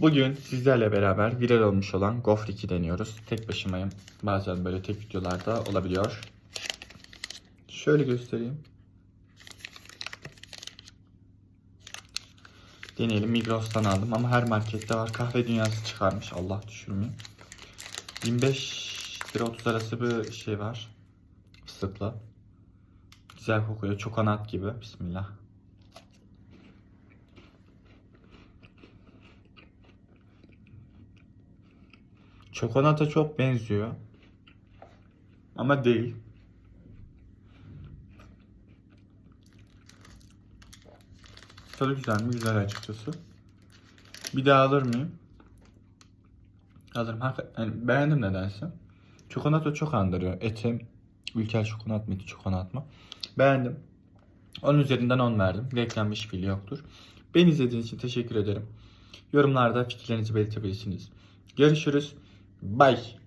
Bugün sizlerle beraber viral olmuş olan Gofrik'i deniyoruz. Tek başımayım. Bazen böyle tek videolarda olabiliyor. Şöyle göstereyim. Deneyelim. Migros'tan aldım ama her markette var. Kahve dünyası çıkarmış. Allah düşürmeyeyim. 25 lira 30 arası bir şey var. Fıstıklı. Güzel kokuyor. Çokonat gibi. Bismillah. Çokonata çok benziyor. Ama değil. Tadı güzel mi? Güzel açıkçası. Bir daha alır mıyım? Alırım. Yani beğendim nedense. Çokonata çok andırıyor. Eti, ülker çokonat mı, eti çokonat mı? Beğendim. Onun üzerinden 10 verdim. Reklam hiç bile yoktur. Beni izlediğiniz için teşekkür ederim. Yorumlarda fikirlerinizi belirtebilirsiniz. Görüşürüz. Bye.